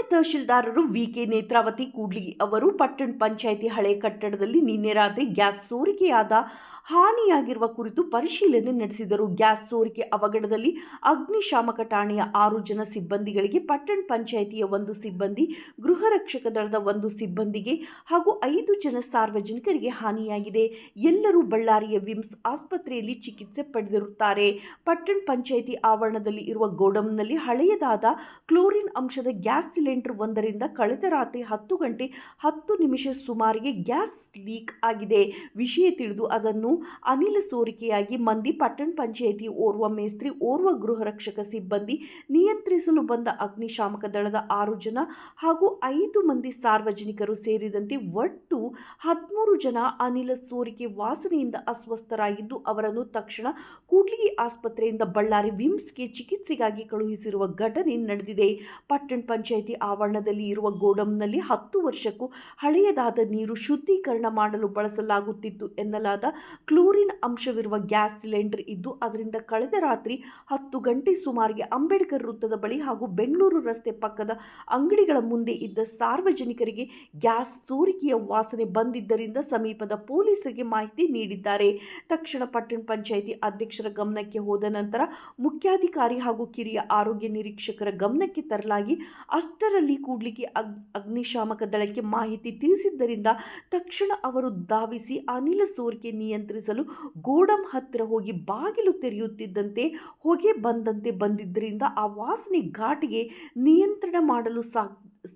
ಮಾನ್ಯ ತಹಶೀಲ್ದಾರರು ವಿಕೆ ನೇತ್ರಾವತಿ ಕೂಡ್ಲಿ ಅವರು ಪಟ್ಟಣ ಪಂಚಾಯಿತಿ ಹಳೆ ಕಟ್ಟಡದಲ್ಲಿ ನಿನ್ನೆ ರಾತ್ರಿ ಗ್ಯಾಸ್ ಸೋರಿಕೆಯಾದ ಹಾನಿಯಾಗಿರುವ ಕುರಿತು ಪರಿಶೀಲನೆ ನಡೆಸಿದರು. ಗ್ಯಾಸ್ ಸೋರಿಕೆ ಅವಘಡದಲ್ಲಿ ಅಗ್ನಿಶಾಮಕ ಠಾಣೆಯ ಆರು ಜನ ಸಿಬ್ಬಂದಿಗಳಿಗೆ, ಪಟ್ಟಣ ಪಂಚಾಯಿತಿಯ ಒಂದು ಸಿಬ್ಬಂದಿ, ಗೃಹ ರಕ್ಷಕ ದಳದ ಒಂದು ಸಿಬ್ಬಂದಿಗೆ ಹಾಗೂ ಐದು ಜನ ಸಾರ್ವಜನಿಕರಿಗೆ ಹಾನಿಯಾಗಿದೆ. ಎಲ್ಲರೂ ಬಳ್ಳಾರಿಯ ವಿಮ್ಸ್ ಆಸ್ಪತ್ರೆಯಲ್ಲಿ ಚಿಕಿತ್ಸೆ ಪಡೆದಿರುತ್ತಾರೆ. ಪಟ್ಟಣ ಪಂಚಾಯಿತಿ ಆವರಣದಲ್ಲಿ ಇರುವ ಗೋಡಂನಲ್ಲಿ ಹಳೆಯದಾದ ಕ್ಲೋರಿನ್ ಅಂಶದ ಗ್ಯಾಸ್ ಸಿಲಿಂಡರ್ ಒಂದರಿಂದ ಕಳೆದ ರಾತ್ರಿ ಹತ್ತು ಗಂಟೆ ಹತ್ತು ನಿಮಿಷ ಸುಮಾರಿಗೆ ಗ್ಯಾಸ್ ಲೀಕ್ ಆಗಿದೆ. ವಿಷಯ ತಿಳಿದು ಅದನ್ನು ಅನಿಲ ಸೋರಿಕೆಯಾಗಿ ಮಂದಿ ಪಟ್ಟಣ ಪಂಚಾಯಿತಿ ಓರ್ವ ಮೇಸ್ತ್ರಿ, ಓರ್ವ ಗೃಹ ರಕ್ಷಕ ಸಿಬ್ಬಂದಿ ನಿಯಂತ್ರಿಸಲು ಬಂದ ಅಗ್ನಿಶಾಮಕ ದಳದ ಆರು ಜನ ಹಾಗೂ ಐದು ಮಂದಿ ಸಾರ್ವಜನಿಕರು ಸೇರಿದಂತೆ ಒಟ್ಟು ಹದಿಮೂರು ಜನ ಅನಿಲ ಸೋರಿಕೆ ವಾಸನೆಯಿಂದ ಅಸ್ವಸ್ಥರಾಗಿದ್ದು, ಅವರನ್ನು ತಕ್ಷಣ ಕೂಡ್ಲಿಗಿ ಆಸ್ಪತ್ರೆಯಿಂದ ಬಳ್ಳಾರಿ ವಿಮ್ಸ್ಗೆ ಚಿಕಿತ್ಸೆಗಾಗಿ ಕಳುಹಿಸಿರುವ ಘಟನೆ ನಡೆದಿದೆ. ಪಟ್ಟಣ ಪಂಚಾಯಿತಿ ಆವರಣದಲ್ಲಿ ಇರುವ ಗೋಡಂನಲ್ಲಿ ಹತ್ತು ವರ್ಷಕ್ಕೂ ಹಳೆಯದಾದ ನೀರು ಶುದ್ಧೀಕರಣ ಮಾಡಲು ಬಳಸಲಾಗುತ್ತಿತ್ತು ಎನ್ನಲಾದ ಕ್ಲೋರಿನ್ ಅಂಶವಿರುವ ಗ್ಯಾಸ್ ಸಿಲಿಂಡರ್ ಇದ್ದು, ಅದರಿಂದ ಕಳೆದ ರಾತ್ರಿ ಹತ್ತು ಗಂಟೆ ಸುಮಾರಿಗೆ ಅಂಬೇಡ್ಕರ್ ವೃತ್ತದ ಬಳಿ ಹಾಗೂ ಬೆಂಗಳೂರು ರಸ್ತೆ ಪಕ್ಕದ ಅಂಗಡಿಗಳ ಮುಂದೆ ಇದ್ದ ಸಾರ್ವಜನಿಕರಿಗೆ ಗ್ಯಾಸ್ ಸೋರಿಕೆಯ ವಾಸನೆ ಬಂದಿದ್ದರಿಂದ ಸಮೀಪದ ಪೊಲೀಸರಿಗೆ ಮಾಹಿತಿ ನೀಡಿದ್ದಾರೆ. ತಕ್ಷಣ ಪಟ್ಟಣ ಪಂಚಾಯಿತಿ ಅಧ್ಯಕ್ಷರ ಗಮನಕ್ಕೆ ಹೋದ ನಂತರ ಮುಖ್ಯಾಧಿಕಾರಿ ಹಾಗೂ ಕಿರಿಯ ಆರೋಗ್ಯ ನಿರೀಕ್ಷಕರ ಗಮನಕ್ಕೆ ತರಲಾಗಿ ಅಷ್ಟರಲ್ಲಿ ಕೂಡ್ಲಿಕ್ಕೆ ಅಗ್, ಅಗ್ನಿಶಾಮಕ ದಳಕ್ಕೆ ಮಾಹಿತಿ ತಿಳಿಸಿದ್ದರಿಂದ ತಕ್ಷಣ ಅವರು ಧಾವಿಸಿ ಅನಿಲ ಸೋರಿಕೆ ನಿಯಂತ್ರಿಸಲು ಗೋಡಂ ಹತ್ತಿರ ಹೋಗಿ ಬಾಗಿಲು ತೆರೆಯುತ್ತಿದ್ದಂತೆ ಹೊಗೆ ಬಂದಂತೆ ಬಂದಿದ್ದರಿಂದ ಆ ವಾಸನೆ ಘಾಟಿಗೆ ನಿಯಂತ್ರಣ ಮಾಡಲು ಸಾ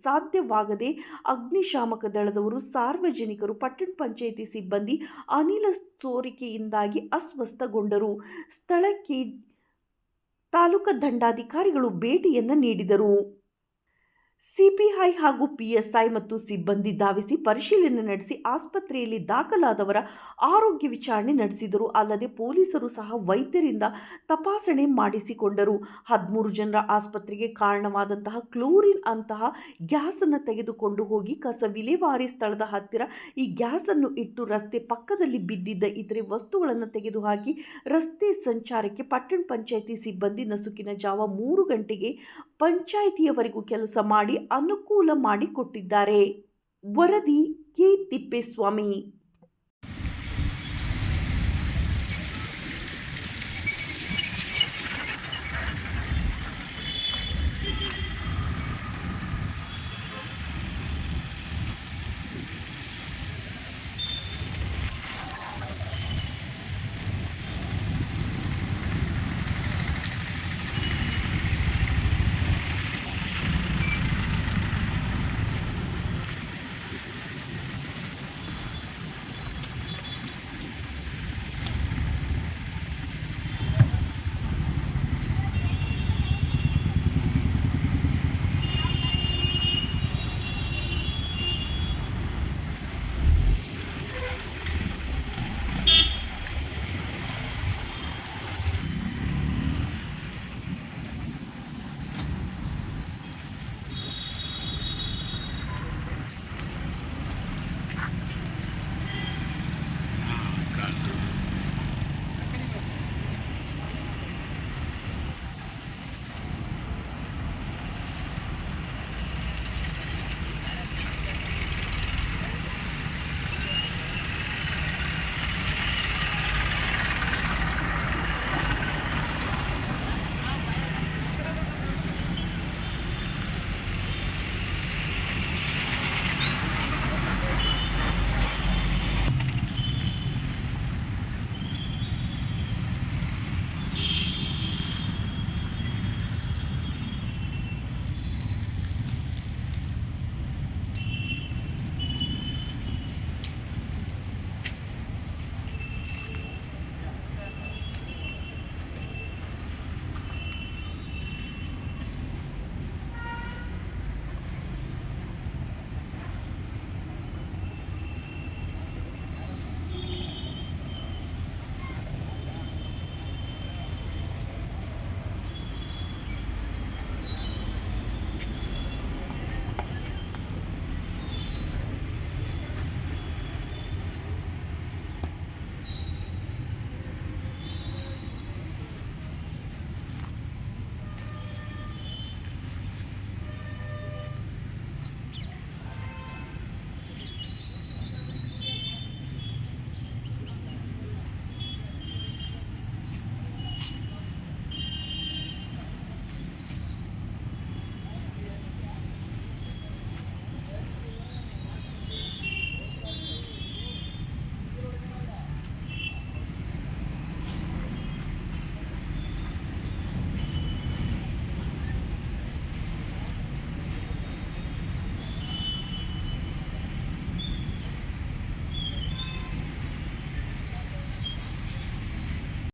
ಸಾಧ್ಯವಾಗದೆ ಅಗ್ನಿಶಾಮಕ ದಳದವರು ಸಾರ್ವಜನಿಕರು ಪಟ್ಟಣ ಪಂಚಾಯಿತಿ ಸಿಬ್ಬಂದಿ ಅನಿಲ ಸೋರಿಕೆಯಿಂದಾಗಿ ಅಸ್ವಸ್ಥಗೊಂಡರು. ಸ್ಥಳಕ್ಕೆ ತಾಲೂಕು ದಂಡಾಧಿಕಾರಿಗಳು ಭೇಟಿಯನ್ನು ನೀಡಿದರು. ಸಿಪಿಐ ಹಾಗೂ ಪಿಎಸ್ಐ ಮತ್ತು ಸಿಬ್ಬಂದಿ ಧಾವಿಸಿ ಪರಿಶೀಲನೆ ನಡೆಸಿ ಆಸ್ಪತ್ರೆಯಲ್ಲಿ ದಾಖಲಾದವರ ಆರೋಗ್ಯ ವಿಚಾರಣೆ ನಡೆಸಿದರು. ಅಲ್ಲದೆ ಪೊಲೀಸರು ಸಹ ವೈದ್ಯರಿಂದ ತಪಾಸಣೆ ಮಾಡಿಸಿಕೊಂಡರು. ಹದಿಮೂರು ಜನರ ಆಸ್ಪತ್ರೆಗೆ ಕಾರಣವಾದಂತಹ ಕ್ಲೋರಿನ್ ಅಂತಹ ಗ್ಯಾಸನ್ನು ತೆಗೆದುಕೊಂಡು ಹೋಗಿ ಕಸ ವಿಲೇವಾರಿ ಸ್ಥಳದ ಹತ್ತಿರ ಈ ಗ್ಯಾಸನ್ನು ಇಟ್ಟು ರಸ್ತೆ ಪಕ್ಕದಲ್ಲಿ ಬಿದ್ದಿದ್ದ ಇತರೆ ವಸ್ತುಗಳನ್ನು ತೆಗೆದುಹಾಕಿ ರಸ್ತೆ ಸಂಚಾರಕ್ಕೆ ಪಟ್ಟಣ ಪಂಚಾಯಿತಿ ಸಿಬ್ಬಂದಿ ನಸುಕಿನ ಜಾವ ಮೂರು ಗಂಟೆಗೆ ಪಂಚಾಯಿತಿಯವರೆಗೂ ಕೆಲಸ ಮಾಡಿ ಅನುಕೂಲ ಮಾಡಿಕೊಟ್ಟಿದ್ದಾರೆ. ವರದಿ ಕೆ ತಿಪ್ಪೇಸ್ವಾಮಿ.